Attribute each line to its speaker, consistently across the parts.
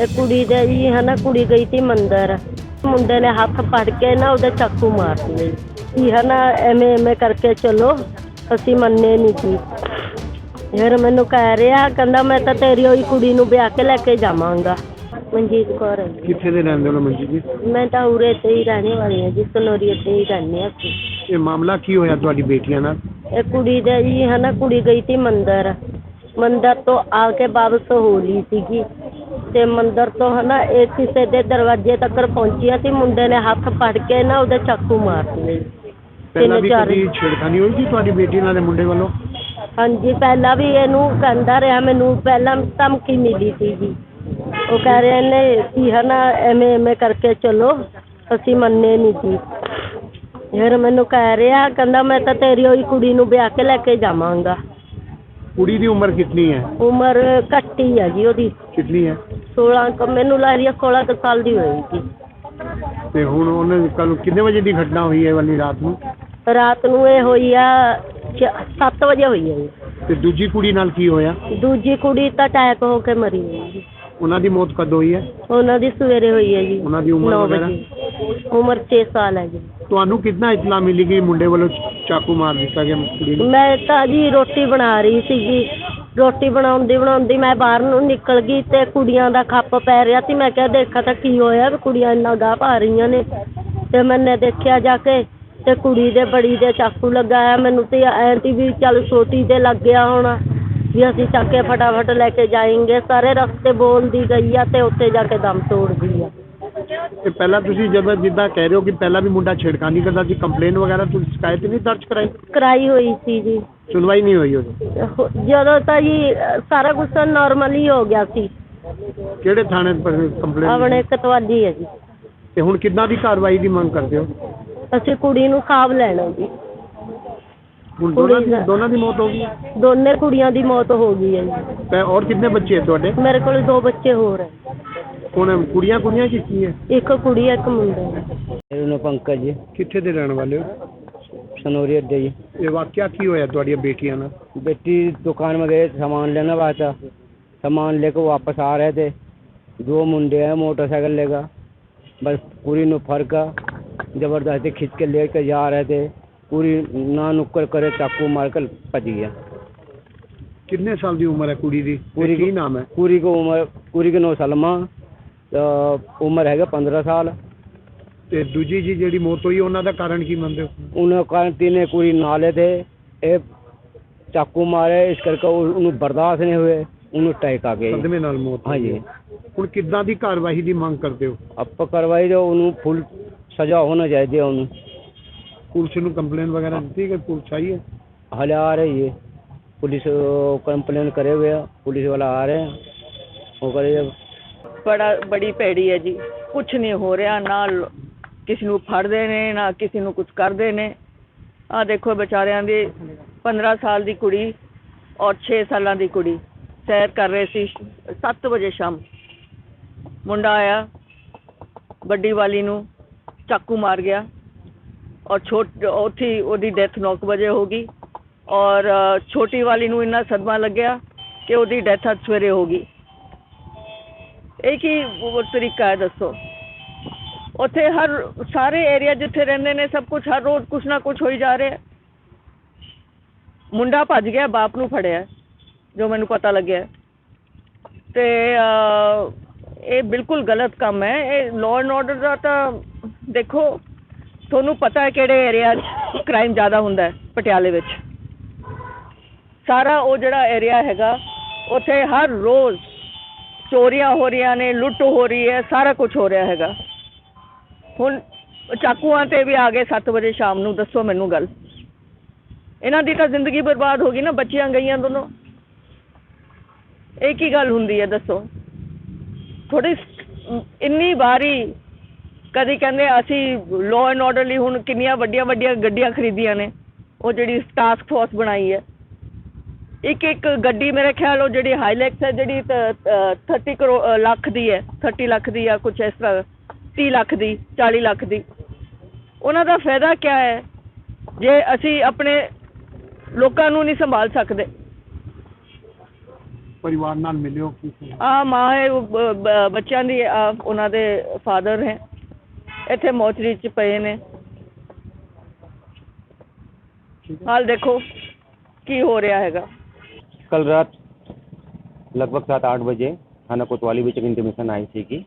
Speaker 1: ਇਹ ਕੁੜੀ ਦੇ ਜੀ ਹੈ ਨਾ ਕੁੜੀ ਗਈ ਸੀ ਮੰਦਰ। ਮੁੰਡੇ ਨੇ ਹੱਥ ਫੜ ਕੇ ਨਾ ਉਹਦੇ ਚਾਕੂ ਮਾਰ ਦਿੱਤੇ। ਜੀ ਹੈ ਨਾ ਐਵੇਂ ਐਵੇਂ ਕਰਕੇ ਚਲੋ ਅਸੀਂ ਮੰਨੇ ਨਹੀਂ ਸੀ। ਫਿਰ ਮੈਨੂੰ ਕਹਿ ਰਿਹਾ ਕਹਿੰਦਾ ਮੈਂ ਤਾਂ ਤੇਰੀ ਹੋਈ ਕੁੜੀ ਨੂੰ ਵਿਆਹ ਕੇ ਲੈ ਕੇ ਜਾਵਾਂਗਾ। ਮਨਜੀਤ ਕੌਰ। ਹੈ ਜੀ।
Speaker 2: ਕਿੱਥੇ ਦੇ ਰਹਿੰਦੇ ਹੋ ਮਨਜੀਤ ਜੀ?
Speaker 1: ਮੈਂ ਤਾਂ ਉਰੇ ਤੇ ਹੀ ਰਹਿਣੇ ਵਾਲੀ ਹਾਂ ਜੀ ਸਨੋਰੀਏ ਤੇ ਹੀ ਰਹਿੰਦੇ ਹਾਂ ਅਸੀਂ।
Speaker 2: ਇਹ ਮਾਮਲਾ ਕੀ ਹੋਇਆ ਤੁਹਾਡੀ ਬੇਟੀਆਂ ਨਾਲ?
Speaker 1: ਇਹ ਕੁੜੀ ਦੇ ਜੀ ਹੈ ਨਾ ਕੁੜੀ ਗਈ ਸੀ ਮੰਦਰ। ਮੰਦਰ ਤੋਂ ਆ ਕੇ ਵਾਪਸ ਹੋ ਲਈ ਸੀਗੀ। ਤੇ ਮੰਦਰ ਤੋਂ ਹੈ ਨਾ ਇਹ ਕਿਸੇ ਦੇ ਦਰਵਾਜ਼ੇ ਤੱਕ ਪਹੁੰਚੀਆਂ ਸੀ ਮੁੰਡੇ ਨੇ ਹੱਥ ਫੜ ਕੇ ਨਾ ਉਹਦੇ ਚਾਕੂ ਮਾਰ ਦਿੱਤੇ।
Speaker 2: ਪਹਿਲਾਂ ਵੀ
Speaker 1: ਚਾਰ-
Speaker 2: ਕਦੀ ਛੇੜਖਾਨੀ ਹੋਈ ਸੀ ਤੁਹਾਡੀ ਬੇਟੀ ਨਾਲ ਦੇ ਮੁੰਡੇ ਵੱਲੋਂ?
Speaker 1: ਹਾਂਜੀ ਪਹਿਲਾਂ ਵੀ ਇਹਨੂੰ ਕਹਿੰਦਾ ਰਿਹਾ ਮੈਨੂੰ ਪਹਿਲਾਂ ਧਮਕੀ ਮਿਲੀ ਸੀ ਜੀ। ਉਹ ਕਹਿ ਰਹੇ ਨੇ ਕਿ ਹੈ ਨਾ ਐਵੇਂ ਐਵੇਂ ਕਰਕੇ ਚਲੋ ਅਸੀਂ ਮੰਨੇ ਨਹੀਂ ਸੀ। ਫਿਰ ਮੈਨੂੰ ਕਹਿ ਰਿਹਾ ਕਹਿੰਦਾ ਮੈਂ ਤਾਂ ਤੇਰੀ ਹੋਈ ਕੁੜੀ ਨੂੰ ਵਿਆਹ ਕੇ ਲੈ ਕੇ ਜਾਵਾਂਗਾ।
Speaker 2: ਕੁੜੀ ਦੀ ਉਮਰ ਕਿੰਨੀ ਹੈ?
Speaker 1: ਉਮਰ ਘੱਟ ਹੀ ਹੈ ਜੀ ਉਹਦੀ।
Speaker 2: ਕਿੰਨੀ ਹੈ?
Speaker 1: 16 ਕੁ ਮੈਨੂੰ ਲੱਗ ਰਹੀ ਹੈ 16 ਕੁ ਸਾਲ ਦੀ ਹੋਏਗੀ
Speaker 2: ਤੇ ਹੁਣ ਉਹਨੇ ਕੱਲ ਕਿੰਨੇ ਵਜੇ ਦੀ ਘਟਨਾ ਹੋਈ ਹੈ ਵਾਲੀ ਰਾਤ ਨੂੰ?
Speaker 1: ਰਾਤ ਨੂੰ ਇਹ ਹੋਈ ਆ 7 ਵਜੇ ਹੋਈ ਹੈ ਜੀ।
Speaker 2: ਤੇ ਦੂਜੀ ਕੁੜੀ ਨਾਲ ਕੀ ਹੋਇਆ?
Speaker 1: ਦੂਜੀ ਕੁੜੀ ਤਾਂ ਅਟੈਕ ਹੋ ਕੇ ਮਰੀ ਹੈ ਜੀ।
Speaker 2: ਉਹਨਾਂ ਦੀ ਮੌਤ ਕਦੋਂ ਹੋਈ ਹੈ?
Speaker 1: ਉਹਨਾਂ ਦੀ ਸਵੇਰੇ ਹੋਈ ਹੈ ਜੀ
Speaker 2: ਉਹਨਾਂ ਦੀ ਉਮਰ
Speaker 1: ਨੌ
Speaker 2: ਵਗੈਰਾ?
Speaker 1: ਵਜੇ। ਉਮਰ 6 ਸਾਲ ਹੈ ਜੀ।
Speaker 2: ਤੁਹਾਨੂੰ ਕਿੰਨਾ ਇਤਲਾ ਮਿਲੀ ਕਿ ਮੁੰਡੇ ਵੱਲੋਂ ਚਾਕੂ ਮਾਰ ਦਿੱਤਾ ਗਿਆ ਕੁੜੀ ਨੂੰ?
Speaker 1: ਮੈਂ ਤਾਂ ਜੀ ਰੋਟੀ ਬਣਾ ਰਹੀ ਸੀਗੀ। ਰੋਟੀ ਬਣਾਉਂਦੀ ਬਣਾਉਂਦੀ ਮੈਂ ਬਾਹਰ ਨੂੰ ਨਿਕਲ ਗਈ ਤੇ ਕੁੜੀਆਂ ਦਾ ਖੱਪ ਪੈ ਰਿਹਾ ਸੀ। ਮੈਂ ਕਿਹਾ, ਦੇਖਾਂ ਤਾਂ ਕੀ ਹੋਇਆ ਵੀ ਕੁੜੀਆਂ ਇੰਨਾ ਗਾਹ ਪਾ ਰਹੀਆਂ ਨੇ। ਤੇ ਮੈਨੇ ਦੇਖਿਆ ਜਾ ਕੇ ਤੇ ਕੁੜੀ ਦੇ ਬੜੀ ਦੇ ਚਾਕੂ ਲਗਾਇਆ। ਮੈਨੂੰ ਤੇ ਐਂ ਤੀ ਵੀ ਚੱਲ ਛੋਟੀ ਦੇ ਲੱਗ ਗਿਆ ਹੋਣਾ ਵੀ ਅਸੀਂ ਚੱਕ ਕੇ ਫਟਾਫਟ ਲੈ ਕੇ ਜਾਏਂਗੇ। ਸਾਰੇ ਰਸਤੇ ਬੋਲਦੀ ਗਈ ਆ ਤੇ ਉੱਥੇ ਜਾ ਕੇ ਦਮ ਤੋੜ ਗਈ।
Speaker 2: ਤੇ ਪਹਿਲਾਂ ਤੁਸੀਂ ਜਦੋਂ ਜਿੱਦਾਂ ਕਹਿ ਰਹੇ ਹੋ ਕਿ ਪਹਿਲਾਂ ਵੀ ਮੁੰਡਾ ਛੇੜਖਾਨੀ ਕਰਦਾ ਸੀ ਕੰਪਲੇਨ ਵਗੈਰਾ ਤੁਸੀਂ ਸ਼ਿਕਾਇਤ ਨਹੀਂ ਦਰਜ ਕਰਾਈ?
Speaker 1: ਕਰਾਈ ਹੋਈ ਸੀ ਜੀ।
Speaker 2: ਸੁਣਵਾਈ ਨਹੀਂ ਹੋਈ ਉਹਦੀ?
Speaker 1: ਹੋ- ਜਦੋਂ ਤਾਂ ਜੀ ਅ, ਸਾਰਾ ਕੁਝ ਨਾਰਮਲ ਹੀ ਹੋ ਗਿਆ ਸੀ।
Speaker 2: ਕਿਹੜੇ ਥਾਣੇ ਪਰ ਕੰਪਲੇਨ
Speaker 1: ਆਪਣੇ ਕਤਵਾਲੀ ਹੈ ਜੀ।
Speaker 2: ਤੇ ਹੁਣ ਕਿੱਦਾਂ ਦੀ ਕਾਰਵਾਈ ਦੀ ਮੰਗ ਕਰਦੇ ਹੋ?
Speaker 1: ਅਸੀਂ ਕੁੜੀ ਨੂੰ ਖਾਬ ਲੈਣਾ ਜੀ
Speaker 2: ਹੁਣ ਦੋਨਾਂ
Speaker 1: ਕੁੜੀ
Speaker 2: ਦੀ
Speaker 1: ਦਾ-
Speaker 2: ਦੋਨਾਂ ਦੀ ਮੌਤ ਹੋ ਗਈ?
Speaker 1: ਦੋਨੇ ਕੁੜੀਆਂ ਦੀ ਮੌਤ ਹੋ ਗਈ ਹੈ ਜੀ।
Speaker 2: ਤੇ ਔਰ ਕਿੰਨੇ ਬੱਚੇ ਹੈ ਤੁਹਾਡੇ?
Speaker 1: ਮੇਰੇ ਕੋਲ ਦੋ ਬੱਚੇ ਹੋਰ ਹੈ।
Speaker 2: ਹੁਣ ਕੁੜੀਆਂ ਕੁੜੀਆਂ ਕੀ ਕੀ ਹੈ
Speaker 1: ਇੱਕ ਕੁੜੀ ਹੈ ਇੱਕ ਮੁੰਡਾ ਹੈ
Speaker 3: ਮੇਰਾ ਨਾਮ ਪੰਕਜ ਜੀ
Speaker 2: ਕਿੱਥੇ ਦੇ ਰਹਿਣ ਵਾਲੇ ਹੋ
Speaker 3: सनौरी अड्डे जी
Speaker 2: ਇਹ ਵਾਕਿਆ ਕੀ ਹੋਇਆ ਤੁਹਾਡੀਆਂ ਬੇਟੀਆਂ ਨਾਲ
Speaker 3: बेटी दुकान में गए सामान लेना हुआ था सामान लेकर वापस आ रहे थे दो मुंडे हैं मोटरसाइकिल लेकर बस पूरी नुफर का ज़बरदस्ती खींच के लेकर जा रहे थे पूरी ना नुक्कर करे चाकू मार कर भज गया
Speaker 2: ਕਿੰਨੇ ਸਾਲ ਦੀ ਉਮਰ ਹੈ ਕੁੜੀ ਦੀ
Speaker 3: ਕੁੜੀ
Speaker 2: ਕੀ ਨਾਮ ਹੈ
Speaker 3: पूरी को उम्र पूरी के नौ सलमा तो उम्र है पंद्रह साल
Speaker 2: ਤੇ ਦੂਜੀ ਜੀ ਜਿਹੜੀ ਮੌਤ ਹੋਈ ਉਹਨਾਂ ਦਾ ਕਾਰਨ ਕੀ ਮੰਨਦੇ ਹੋ
Speaker 3: उन्हें कारण तीन कुड़ी नाले थे ये चाकू मारे इस करके उ- उन्हें बर्दाश्त नहीं हुए उन्हें टैक आ गई
Speaker 2: ਸਦਮੇ ਨਾਲ ਮੌਤ
Speaker 3: हाँ
Speaker 2: ਹੋਈ
Speaker 3: जी
Speaker 2: ਹੈ। ਹੁਣ ਕਿੱਦਾਂ ਦੀ ਕਾਰਵਾਈ ਦੀ ਮੰਗ ਕਰਦੇ ਹੋ
Speaker 3: ਆਪਾਂ ਕਰਵਾਈ ਜੋ ਉਹਨੂੰ ਫੁੱਲ ਸਜ਼ਾ ਹੋਣਾ ਚਾਹੀਦੀ ਹੈ ਉਹਨੂੰ
Speaker 2: ਪੁਲਿਸ ਨੂੰ ਕੰਪਲੇਨ ਵਗੈਰਾ ਦਿੱਤੀ ਕਿ ਪੁਲਿਸ ਆਈ ਹੈ
Speaker 3: ਹਲੇ ਆ ਰਹੀ ਹੈ ਪੁਲਿਸ ਕੰਪਲੇਨ करे हुए हैं पुलिस वाला आ रहे हैं वो करे जब
Speaker 4: ਬੜਾ, ਬੜੀ ਭੈੜੀ ਹੈ ਜੀ। ਕੁਝ ਨਹੀਂ ਹੋ ਰਿਹਾ, ਨਾ ਲ- ਕਿਸੇ ਨੂੰ ਫੜਦੇ ਨੇ, ਨਾ ਕਿਸੇ ਨੂੰ ਕੁਝ ਕਰਦੇ ਨੇ। ਆ ਦੇਖੋ ਵਿਚਾਰਿਆਂ ਦੀ 15 ਸਾਲ ਦੀ ਕੁੜੀ ਔਰ 6 ਸਾਲਾਂ ਦੀ ਕੁੜੀ, ਸੈਰ ਕਰ ਰਹੇ ਸੀ 7 ਵਜੇ ਸ਼ਾਮ। ਮੁੰਡਾ ਆਇਆ, ਵੱਡੀ ਵਾਲੀ ਨੂੰ ਚਾਕੂ ਮਾਰ ਗਿਆ ਔਰ ਛੋਟ, ਉੱਥੇ ਉਹਦੀ ਡੈਥ 9 ਵਜੇ ਹੋ ਗਈ ਔਰ ਛੋਟੀ ਵਾਲੀ ਨੂੰ ਇੰਨਾ ਸਦਮਾ ਲੱਗਿਆ ਕਿ ਉਹਦੀ ਡੈਥ ਅੱਜ ਸਵੇਰੇ ਹੋ ਗਈ। ਇਹ ਕੀ ਤਰੀਕਾ ਹੈ, ਦੱਸੋ। ਉੱਥੇ ਹਰ, ਸਾਰੇ ਏਰੀਆ ਜਿੱਥੇ ਰਹਿੰਦੇ ਨੇ, ਸਭ ਕੁਝ ਹਰ ਰੋਜ਼ ਕੁਛ ਨਾ ਕੁਛ ਹੋਈ ਜਾ ਰਿਹਾ। ਮੁੰਡਾ ਭੱਜ ਗਿਆ, ਬਾਪ ਨੂੰ ਫੜਿਆ, ਜੋ ਮੈਨੂੰ ਪਤਾ ਲੱਗਿਆ। ਤੇ ਇਹ ਬਿਲਕੁਲ ਗਲਤ ਕੰਮ ਹੈ। ਇਹ ਲਾਅ ਐਂਡ ਆਰਡਰ ਦਾ ਤਾਂ ਦੇਖੋ, ਤੁਹਾਨੂੰ ਪਤਾ ਹੈ ਕਿਹੜੇ ਏਰੀਆ 'ਚ ਕ੍ਰਾਈਮ ਜ਼ਿਆਦਾ ਹੁੰਦਾ ਹੈ, ਪਟਿਆਲੇ ਵਿੱਚ। ਸਾਰਾ ਉਹ ਜਿਹੜਾ ਏਰੀਆ ਹੈਗਾ, ਉੱਥੇ ਹਰ ਰੋਜ਼ ਚੋਰੀਆਂ ਹੋ ਰਹੀਆਂ ਨੇ, ਲੁੱਟ ਹੋ ਰਹੀ ਹੈ, ਸਾਰਾ ਕੁਝ ਹੋ ਰਿਹਾ ਹੈਗਾ। ਹੁਣ ਚਾਕੂਆਂ ਤੇ ਵੀ ਆ ਗਏ 7 ਵਜੇ ਸ਼ਾਮ ਨੂੰ, ਦੱਸੋ ਮੈਨੂੰ ਗੱਲ। ਇਹਨਾਂ ਦੀ ਤਾਂ ਜ਼ਿੰਦਗੀ ਬਰਬਾਦ ਹੋ ਗਈ ਨਾ, ਬੱਚੀਆਂ ਗਈਆਂ ਦੋਨੋਂ। ਇਹ ਕੀ ਗੱਲ ਹੁੰਦੀ ਹੈ, ਦੱਸੋ? ਥੋੜੀ ਇੰਨੀ ਵਾਰੀ ਕਦੀ ਕਹਿੰਦੇ ਅਸੀਂ ਲਾਅ ਐਂਡ ਆਰਡਰ ਲਈ ਹੁਣ ਕਿੰਨੀਆਂ ਵੱਡੀਆਂ ਵੱਡੀਆਂ ਗੱਡੀਆਂ ਖਰੀਦੀਆਂ ਨੇ। ਉਹ ਜਿਹੜੀ ਟਾਸਕ ਫੋਰਸ ਬਣਾਈ ਹੈ। ਇੱਕ ਇੱਕ ਗੱਡੀ ਮੇਰੇ ਖਿਆਲ ਉਹ ਜਿਹੜੀ ਹਾਈਲੈਕਸ ਹੈ ਜਿਹੜੀ ਤ- ਅ, 30 ਕਰੋ ਲੱਖ ਦੀ ਹੈ 30 ਲੱਖ ਦੀ ਜਾਂ ਕੁਝ ਇਸ ਤਰ੍ਹਾਂ 30 ਲੱਖ ਦੀ 40 ਲੱਖ ਦੀ। ਉਹਨਾਂ ਦਾ ਫਾਇਦਾ ਕੀ ਹੈ? ਜੇ ਅਸੀਂ ਆਪਣੇ ਲੋਕਾਂ ਨੂੰ ਨਹੀਂ ਸੰਭਾਲ ਸਕਦੇ।
Speaker 2: ਪਰਿਵਾਰ ਨਾਲ ਮਿਲਿਓ ਕੀ?
Speaker 4: ਆ ਮਾਂ ਹੈ ਬੱਚਿਆਂ ਦੀ ਉਹਨਾਂ ਦੇ ਫਾਦਰ ਹੈ। ਇੱਥੇ ਮੋਚਰੀ ਚ ਪਏ ਨੇ। ਹਾਲ ਦੇਖੋ ਕੀ ਹੋ ਰਿਹਾ ਹੈਗਾ।
Speaker 3: कल रात लगभग सात आठ बजे थाना कोतवाली बीच चेक इंटीमेशन आई थी कि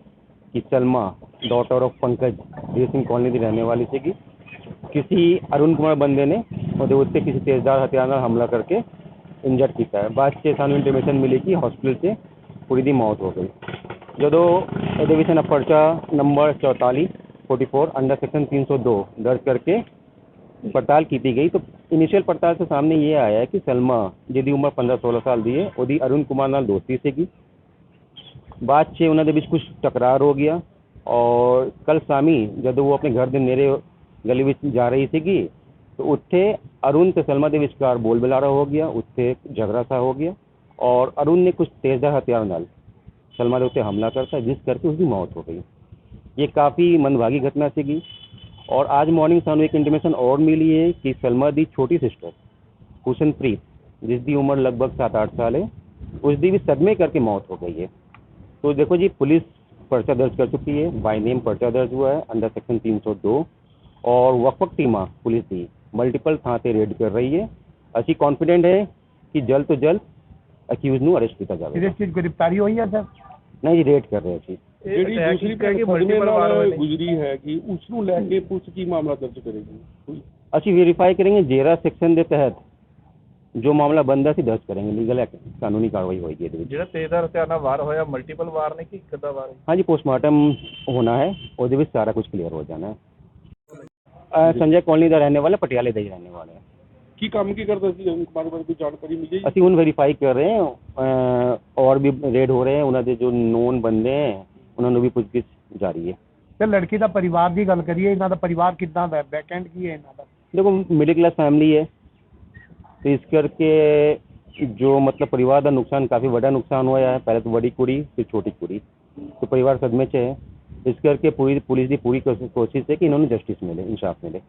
Speaker 3: कि सलमा डॉटर ऑफ़ पंकज धीर सिंह कॉलोनी की रहने वाली थी कि किसी अरुण कुमार बंदे ने और उससे किसी तेजदार हथियार ने हमला करके इंजर्ड किया है। बाद से सानू इंटीमेशन मिली कि हॉस्पिटल से पूरी दी मौत हो गई। जो पर्चा नंबर चौतालीस फोर्टी फोर अंडर सेक्शन तीन सौ दो दर्ज करके पड़ताल की गई तो ਇਨੀਸ਼ੀਅਲ ਪੜਤਾਲ ਤੋਂ ਸਾਹਮਣੇ ਇਹ ਆਇਆ ਹੈ ਕਿ ਸਲਮਾ ਜਿਹਦੀ ਉਮਰ 15-16 ਸਾਲ ਦੀ ਹੈ ਉਹਦੀ ਅਰੁਣ ਕੁਮਾਰ ਨਾਲ ਦੋਸਤੀ ਸੀਗੀ ਬਾਅਦ 'ਚ ਉਹਨਾਂ ਦੇ ਵਿੱਚ ਕੁਝ ਟਕਰਾਰ ਹੋ ਗਿਆ ਔਰ ਕੱਲ ਸ਼ਾਮੀ ਜਦੋਂ ਉਹ ਆਪਣੇ ਘਰ ਦੇ ਨੇੜੇ ਗਲੀ ਵਿੱਚ ਜਾ ਰਹੀ ਸੀਗੀ ਤਾਂ ਉੱਥੇ ਅਰੁਣ ਤੇ ਸਲਮਾ ਦੇ ਵਿਚਕਾਰ ਬੋਲ ਬੁਲਾਰਾ ਹੋ ਗਿਆ ਉੱਥੇ ਝਗੜਾ ਸਾ ਹੋ ਗਿਆ ਔਰ ਅਰੁਣ ਨੇ ਕੁਝ ਤੇਜ਼ਧਾਰ ਹਥਿਆਰ ਨਾਲ ਸਲਮਾ ਦੇ ਉੱਤੇ ਹਮਲਾ ਕਰਤਾ ਜਿਸ ਕਰਕੇ ਉਸਦੀ ਮੌਤ ਹੋ ਗਈ ਇਹ ਕਾਫੀ ਮੰਦਭਾਗੀ ਘਟਨਾ ਸੀਗੀ ਔਰ ਅੱਜ ਮਾਰਨਿੰਗ ਸਾਨੂੰ ਇੱਕ ਇੰਟੀਮੇਸ਼ਨ ਔਰ ਮਿਲੀ ਹੈ ਕਿ ਸਲਮਾ ਦੀ ਛੋਟੀ ਸਿਸਟਰ ਹੁਸਨਪ੍ਰੀਤ ਜਿਸ ਦੀ ਉਮਰ ਲਗਭਗ 7-8 ਸਾਲ है उसकी भी सदमे करके मौत हो गई है तो देखो जी पुलिस पर्चा दर्ज कर चुकी है बाय नेम पर्चा दर्ज हुआ है अंडर सेक्शन 302 और वक्फक टीमा पुलिस ਦੀ ਮਲਟੀਪਲ ਥਾਂ ਤੇ ਰੇਡ ਕਰ ਰਹੀ ਹੈ ਅਸੀਂ ਕੌਨਫੀਡੈਂਟ ਹੈ ਕਿ ਜਲਦ ਤੋਂ ਜਲਦ ਅਕਿਊਜ਼ ਨੂੰ ਅਰੈਸਟ ਕੀਤਾ
Speaker 2: ਇਹਦੇ
Speaker 3: ਜਾਵੇਗਾ
Speaker 2: ਚ ਗ੍ਰਿਫਤਾਰੀ ਹੋਈ ਹੈ ਸਰ
Speaker 3: ਨਹੀਂ ਜੀ ਰੇਡ ਕਰ ਰਹੇ ਸੀ
Speaker 5: ਜਿਹੜੀ ਦੂਸਰੀ ਮੁਕਦਮੇ ਨਾਲ ਗੁਜਰੀ ਹੈ ਕਿ ਉਸ ਨੂੰ ਲੈ ਕੇ ਪੁਲਿਸ ਕੀ ਮਾਮਲਾ ਦਰਜ ਕਰੇਗੀ?
Speaker 3: ਅਸੀਂ ਵੈਰੀਫਾਈ ਕਰਾਂਗੇ ਜੇਰਾ ਸੈਕਸ਼ਨ ਦੇ ਤਹਿਤ ਜੋ ਮਾਮਲਾ ਬੰਦਾ ਸੀ ਦਰਜ ਕਰਾਂਗੇ ਲੀਗਲ ਕਾਨੂੰਨੀ ਕਾਰਵਾਈ ਹੋਏਗੀ ਇਹਦੇ ਵਿੱਚ।
Speaker 6: ਜਿਹੜਾ ਤੇਜ਼ਦਾਰ ਹਥਿਆਰਾਂ ਵਾਰ ਹੋਇਆ ਮਲਟੀਪਲ ਵਾਰ ਨੇ ਕਿ ਇੱਕ ਵਾਰ?
Speaker 3: ਹਾਂਜੀ ਪੋਸਟਮਾਰਟਮ ਹੋਣਾ ਹੈ ਉਹਦੇ ਵਿੱਚ ਸਾਰਾ ਕੁਝ ਕਲੀਅਰ ਹੋ ਜਾਣਾ ਹੈ। ਸੰਜੇ ਕੌਲਨੀ ਦਾ ਰਹਿਣੇ ਵਾਲਾ ਪਟਿਆਲੇ ਦਾ ਹੀ ਰਹਿਣੇ ਵਾਲਾ
Speaker 5: ਕੀ ਕੰਮ ਕੀ ਕਰਦਾ ਸੀ? ਜਗਨ ਕੁਮਾਰ ਬਾਰੇ ਕੋਈ ਜਾਣਕਾਰੀ ਮਿਲੀ?
Speaker 3: ਅਸੀਂ ਹੁਣ ਵੈਰੀਫਾਈ ਕਰ ਰਹੇ ਹਾਂ और भी रेड हो रहे हैं उन्होंने जो नॉन बंदे हैं ਉਹਨਾਂ ਨੂੰ ਵੀ ਪੁੱਛਗਿੱਛ ਜਾਰੀ ਹੈ।
Speaker 2: ਤੇ ਲੜਕੀ ਦਾ ਪਰਿਵਾਰ ਦੀ ਗੱਲ ਕਰੀਏ ਇਹਨਾਂ ਦਾ ਪਰਿਵਾਰ ਕਿੱਦਾਂ ਦਾ ਬੈਕਐਂਡ ਕੀ ਹੈ ਇਹਨਾਂ ਦਾ?
Speaker 3: ਦੇਖੋ ਮਿਡਲ ਕਲਾਸ ਫੈਮਿਲੀ ਹੈ। ਤੇ ਇਸ ਕਰਕੇ ਜੋ ਮਤਲਬ ਪਰਿਵਾਰ ਦਾ ਨੁਕਸਾਨ ਕਾਫੀ ਵੱਡਾ ਨੁਕਸਾਨ ਹੋਇਆ ਹੈ। ਪਹਿਲੇ ਤਾਂ ਵੱਡੀ ਕੁੜੀ ਫਿਰ ਛੋਟੀ ਕੁੜੀ। ਤੇ ਪਰਿਵਾਰ ਸਦਮੇ 'ਚ ਹੈ। ਇਸ ਕਰਕੇ ਪੂਰੀ ਪੁਲਿਸ ਦੀ ਪੂਰੀ ਕੋਸ਼ਿਸ਼ ਹੈ ਕਿ ਇਹਨਾਂ ਨੂੰ ਜਸਟਿਸ ਮਿਲੇ ਇਨਸਾਫ ਮਿਲੇ।